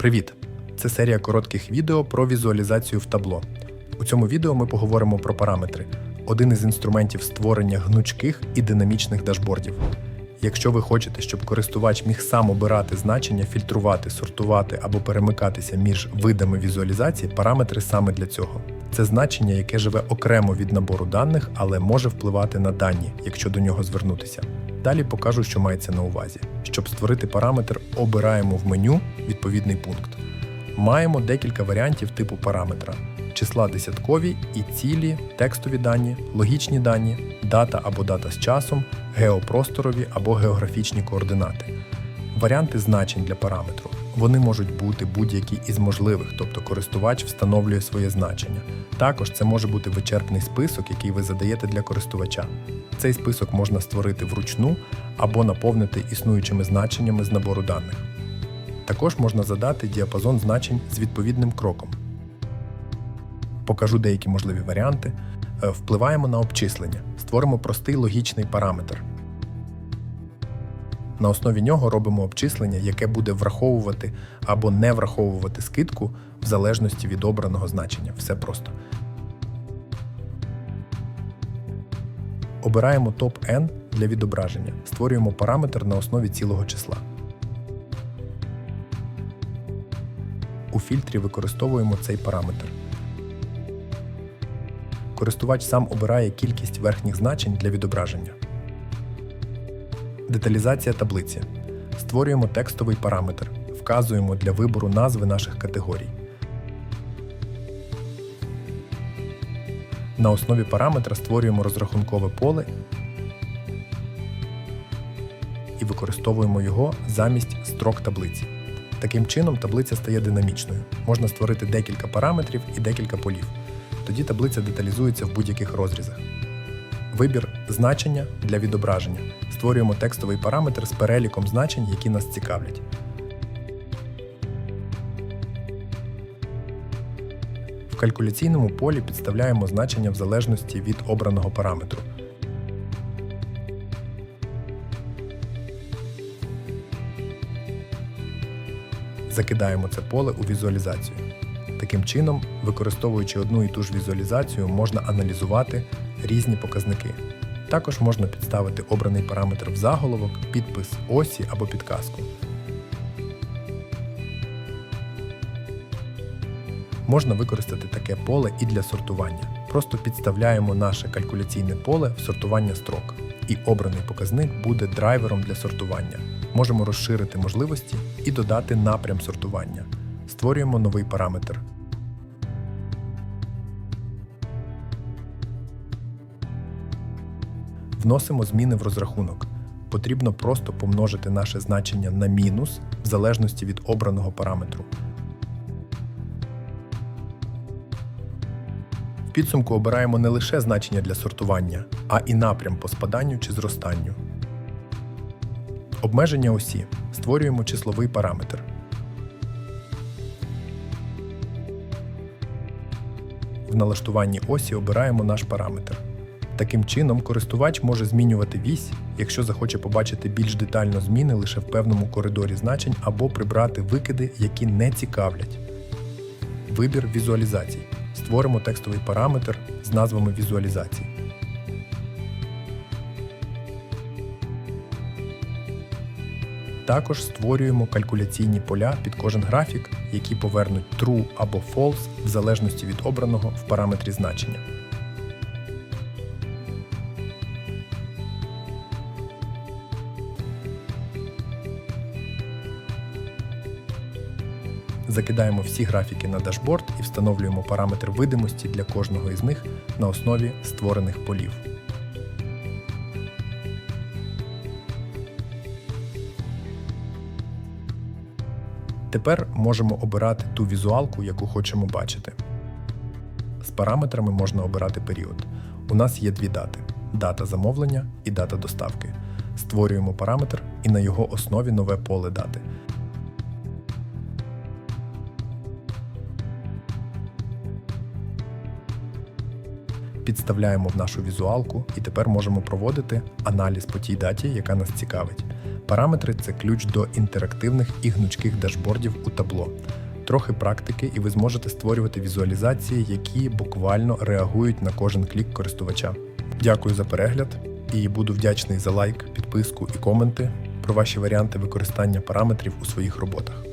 Привіт! Це серія коротких відео про візуалізацію в табло. У цьому відео ми поговоримо про параметри один із інструментів створення гнучких і динамічних дашбордів. Якщо ви хочете, щоб користувач міг сам обирати значення, фільтрувати, сортувати або перемикатися між видами візуалізації, параметри саме для цього. Це значення, яке живе окремо від набору даних, але може впливати на дані, якщо до нього звернутися. Далі покажу, що мається на увазі. Щоб створити параметр, обираємо в меню відповідний пункт. Маємо декілька варіантів типу параметра: числа десяткові і цілі, текстові дані, логічні дані, дата або дата з часом, геопросторові або географічні координати. Варіанти значень для параметру. Вони можуть бути будь-які із можливих, тобто користувач встановлює своє значення. Також це може бути вичерпний список, який ви задаєте для користувача. Цей список можна створити вручну або наповнити існуючими значеннями з набору даних. Також можна задати діапазон значень з відповідним кроком. Покажу деякі можливі варіанти. Е, Впливаємо на обчислення, створимо простий логічний параметр. На основі нього робимо обчислення, яке буде враховувати або не враховувати скидку в залежності від обраного значення. Все просто. Обираємо топ n для відображення. Створюємо параметр на основі цілого числа. У фільтрі використовуємо цей параметр. Користувач сам обирає кількість верхніх значень для відображення. Деталізація таблиці. Створюємо текстовий параметр. Вказуємо для вибору назви наших категорій. На основі параметра створюємо розрахункове поле і використовуємо його замість строк таблиці. Таким чином, таблиця стає динамічною. Можна створити декілька параметрів і декілька полів. Тоді таблиця деталізується в будь-яких розрізах. Вибір значення для відображення. Створюємо текстовий параметр з переліком значень, які нас цікавлять. В калькуляційному полі підставляємо значення в залежності від обраного параметру. Закидаємо це поле у візуалізацію. Таким чином, використовуючи одну і ту ж візуалізацію, можна аналізувати різні показники. Також можна підставити обраний параметр в заголовок, підпис осі або підказку. Можна використати таке поле і для сортування. Просто підставляємо наше калькуляційне поле в сортування строк, і обраний показник буде драйвером для сортування. Можемо розширити можливості і додати напрям сортування. Створюємо новий параметр. Вносимо зміни в розрахунок. Потрібно просто помножити наше значення на мінус в залежності від обраного параметру. В підсумку обираємо не лише значення для сортування, а і напрям по спаданню чи зростанню. Обмеження осі. Створюємо числовий параметр. В налаштуванні осі обираємо наш параметр. Таким чином, користувач може змінювати вісь, якщо захоче побачити більш детально зміни лише в певному коридорі значень або прибрати викиди, які не цікавлять. Вибір візуалізацій. Створимо текстовий параметр з назвами візуалізацій. Також створюємо калькуляційні поля під кожен графік, які повернуть true або false в залежності від обраного в параметрі значення. Закидаємо всі графіки на дашборд і встановлюємо параметр видимості для кожного із них на основі створених полів. Тепер можемо обирати ту візуалку, яку хочемо бачити. З параметрами можна обирати період. У нас є дві дати: дата замовлення і дата доставки. Створюємо параметр і на його основі нове поле дати. Підставляємо в нашу візуалку і тепер можемо проводити аналіз по тій даті, яка нас цікавить. Параметри це ключ до інтерактивних і гнучких дашбордів у табло. Трохи практики, і ви зможете створювати візуалізації, які буквально реагують на кожен клік користувача. Дякую за перегляд і буду вдячний за лайк, підписку і коменти про ваші варіанти використання параметрів у своїх роботах.